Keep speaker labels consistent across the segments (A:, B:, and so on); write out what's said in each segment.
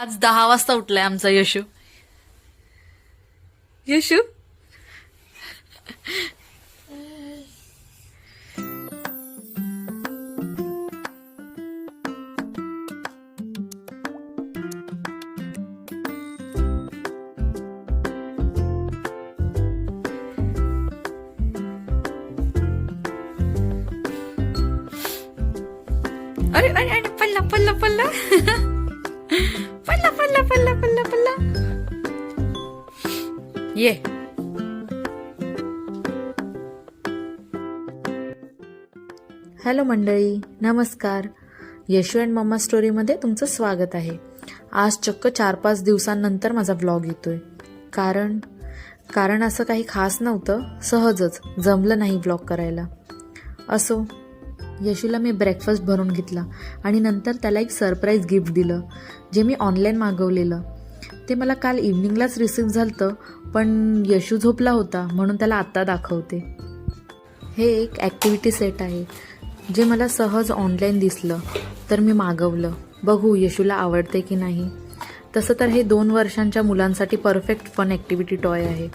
A: आज दहा वाजता उठलाय आमचा यशू. यशू? अरे अरे अरे पल्ला पल्ला पल्ला. पल्ला पल्ला पल्ला पल्ला पल्ला. ये. हॅलो मंडळी नमस्कार. यशू अँड मम्मा स्टोरीमध्ये तुमचं स्वागत आहे. आज चक्क चार पाच दिवसांनंतर माझा व्लॉग येतोय. कारण कारण असं काही खास नव्हतं सहजच जमलं नाही व्लॉग करायला. असो यशूला मी ब्रेकफास्ट भरून घेतला आणि नंतर त्याला एक सरप्राईज गिफ्ट दिलं जे मी ऑनलाईन मागवलेलं. ते मला काल इव्हनिंगलाच रिसीव झालं पण यशू झोपला होता म्हणून त्याला आत्ता दाखवते. हे एक ॲक्टिव्हिटी सेट आहे जे मला सहज ऑनलाईन दिसलं तर मी मागवलं. बघू यशूला आवडते की नाही. तसं तर हे दोन वर्षांच्या मुलांसाठी परफेक्ट फन ॲक्टिव्हिटी टॉय आहे.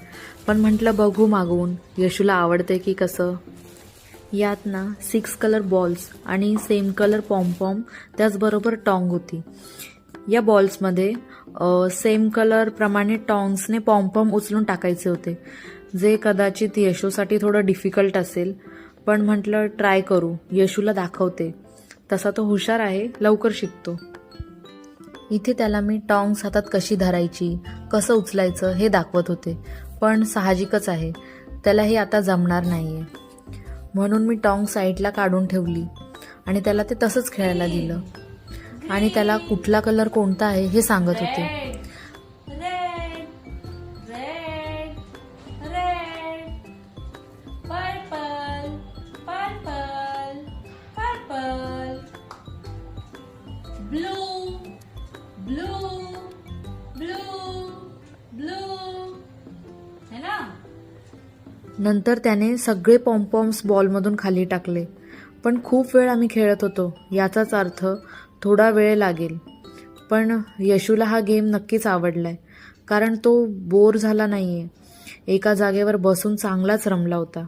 A: पण म्हटलं बघू मागवून यशूला आवडते की कसं? यात ना सिक्स कलर बॉल्स आणि सेम कलर पॉम्पॉम त्याचबरोबर टॉंग होती. या बॉल्समध्ये सेम कलरप्रमाणे टॉंग्सने पॉम्पॉम उचलून टाकायचे होते. जे कदाचित यशूसाठी थोडं डिफिकल्ट असेल पण म्हटलं ट्राय करू. यशूला दाखवते. तसा तो हुशार आहे लवकर शिकतो. इथे त्याला मी टॉंग्स हातात कशी धरायची कसं उचलायचं हे दाखवत होते. पण साहजिकच आहे. त्याला हे आता जमणार नाही आहे म्हणून मी टॉंग साईडला काढून ठेवली. आणि त्याला ते तसंच खेळायला दिलं. आणि त्याला कुठला कलर कोणता आहे हे सांगत होते. नंतर त्याने सगळे पॉम्पॉम्स बॉलमधून खाली टाकले. पण खूप वेळ आम्ही खेळत होतो याचाच अर्थ थोडा वेळ लागेल. पण यशूला हा गेम नक्कीच आवडलाय कारण तो बोर झाला नाहीये. एका जागेवर बसून चांगलाच रमला होता.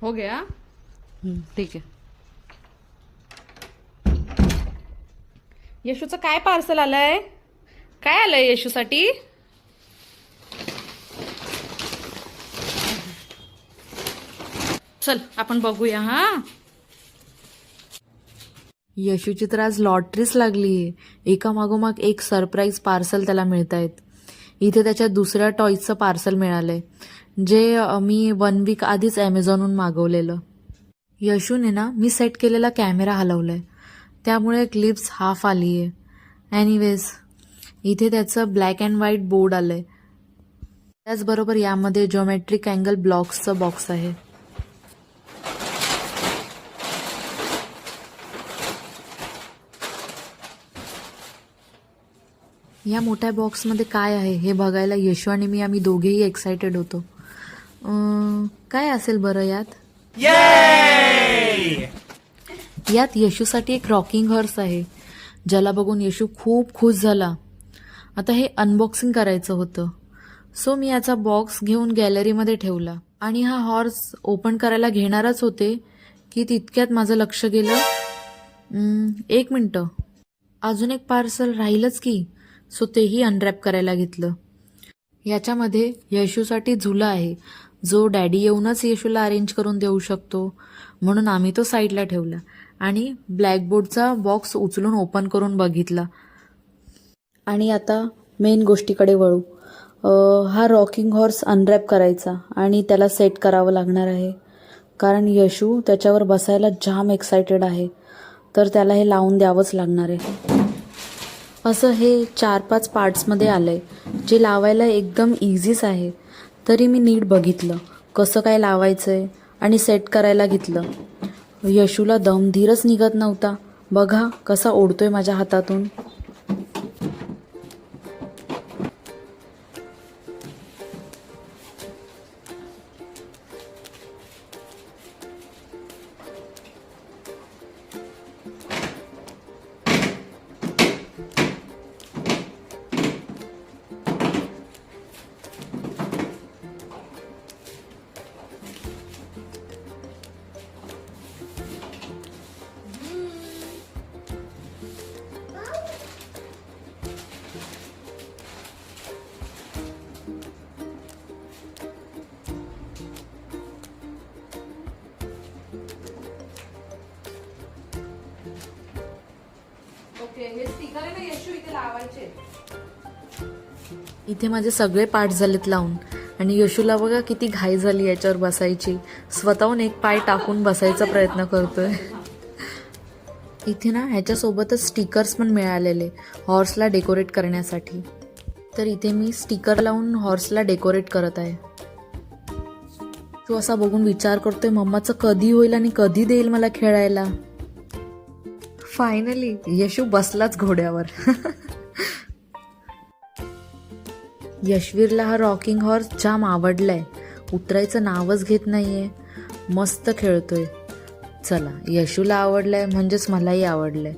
A: हो गया? ठीक आहे. यशूचं काय पार्सल आलंय? काय आलंय यशूसाठी? चल आपण बघूया हा. यशूची तर आज लॉटरीच लागली एका मागोमाग एक सरप्राईज पार्सल त्याला मिळत आहेत इथे त्याच्या दुसऱ्या टॉईजचं पार्सल मिळालंय. जे मी वन वीक आधीच ॲमेझॉनहून मागवलेलं. यशूने ना मी सेट केलेला कॅमेरा हलवलाय. त्यामुळे क्लिप्स हाफ आली आहे एनिवेज इथे त्याचं ब्लॅक अँड व्हाईट बोर्ड आलं आहे त्याचबरोबर यामध्ये ज्योमेट्रिक अँगल ब्लॉक्सचं बॉक्स आहे. या मोठ्या बॉक्समध्ये काय आहे हे बघायला यशू आणि मी आम्ही दोघेही एक्सायटेड होतो. काय असेल बरं यात? यात यशूसाठी एक रॉकिंग हॉर्स आहे ज्याला बघून यशू खूप खुश झाला. आता हे अनबॉक्सिंग करायचं होतं. सो मी याचा बॉक्स घेऊन गॅलरीमध्ये ठेवला. आणि हा हॉर्स ओपन करायला घेणारच होते की तितक्यात माझं लक्ष गेलं. "हम्म, एक मिनटं. अजून एक पार्सल राहीलच की सो तेही अनरॅप करायला घेतलं. याच्यामध्ये यशूसाठी झुला आहे. जो डॅडी येऊनच येशूला अरेंज करून देऊ शकतो. म्हणून आम्ही तो साईडला ठेवला. आणि ब्लॅकबोर्डचा बॉक्स उचलून ओपन करून बघितला. आणि आता मेन गोष्टीकडे वळू. हा रॉकिंग हॉर्स अनरॅप करायचा आणि त्याला सेट करावं लागणार आहे. कारण यशू त्याच्यावर बसायला जाम एक्सायटेड आहे. तर त्याला हे लावून द्यावंच लागणार आहे. असं हे चार पाच पार्ट्समध्ये आलं आहे जे लावायला एकदम इझीच आहे. तरी मी नीट बघितलं कसं काय लावायचं आहे आणि सेट करायला घेतलं. यशूला दमधीरच निघत नव्हता. बघा कसा ओढतोय माझ्या हातातून.
B: हे स्टिकर आहे ना यशू इथे लावायचे.
A: इथे माझे सगळे पाठ झालेत लावून. आणि यशूला बघा किती घाई झाली याच्यावर बसायची. स्वतःहून एक पाय टाकून बसायचा प्रयत्न करतोय. इथे ना ह्याच्यासोबतच स्टिकर्स पण मिळालेले हॉर्सला डेकोरेट करण्यासाठी. तर इथे मी स्टिकर लावून हॉर्सला डेकोरेट करत आहे. तो असा बघून विचार करतोय मम्माचं कधी होईल आणि कधी देईल मला खेळायला? फायनली यशू बसलाच घोड्यावर. यशवीरला हा रॉकिंग हॉर्स जाम आवडलाय. उतरायचं नावच घेत नाहीये. मस्त खेळतोय. चला यशूला आवडलंय म्हणजेच मलाही आवडलंय.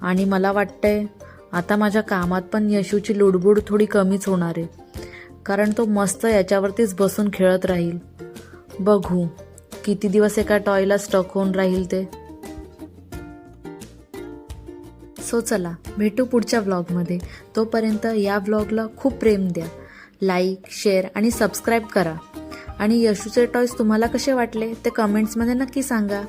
A: आणि मला वाटतंय आता माझ्या कामात पण यशूची लुडबुड थोडी कमीच होणार आहे. कारण तो मस्त याच्यावरतीच बसून खेळत राहील. बघू किती दिवस एका टॉयला स्टक होऊन राहील ते. सो चला भेटू पुढच्या व्लॉगमध्ये तोपर्यंत या व्लॉगला खूप प्रेम द्या. लाईक शेअर आणि सबस्क्राईब करा. आणि यशूचे टॉयज तुम्हाला कसे वाटले ते कमेंट्समध्ये नक्की सांगा.